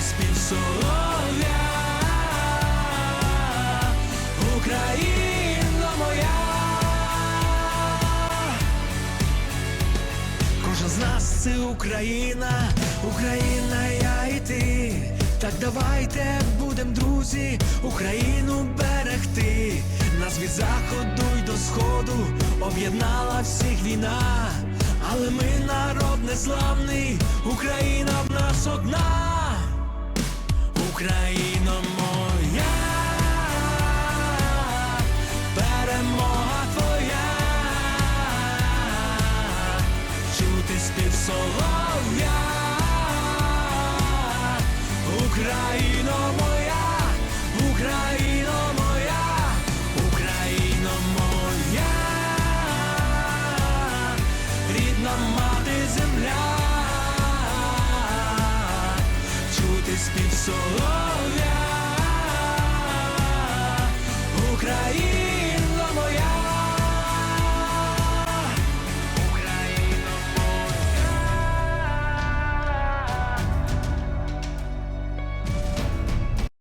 спів солов'я, Україно моя. Кожен з нас це Україна, Україна, я і ти. Так давайте будем, друзі, Україну берегти. Нас від заходу й до сходу об'єднала всіх війна, але ми народ незламний, Україна в нас одна, Україна моя, перемога твоя. Чути спів солов'я, Україно моя, чути спів солов'я, Україно.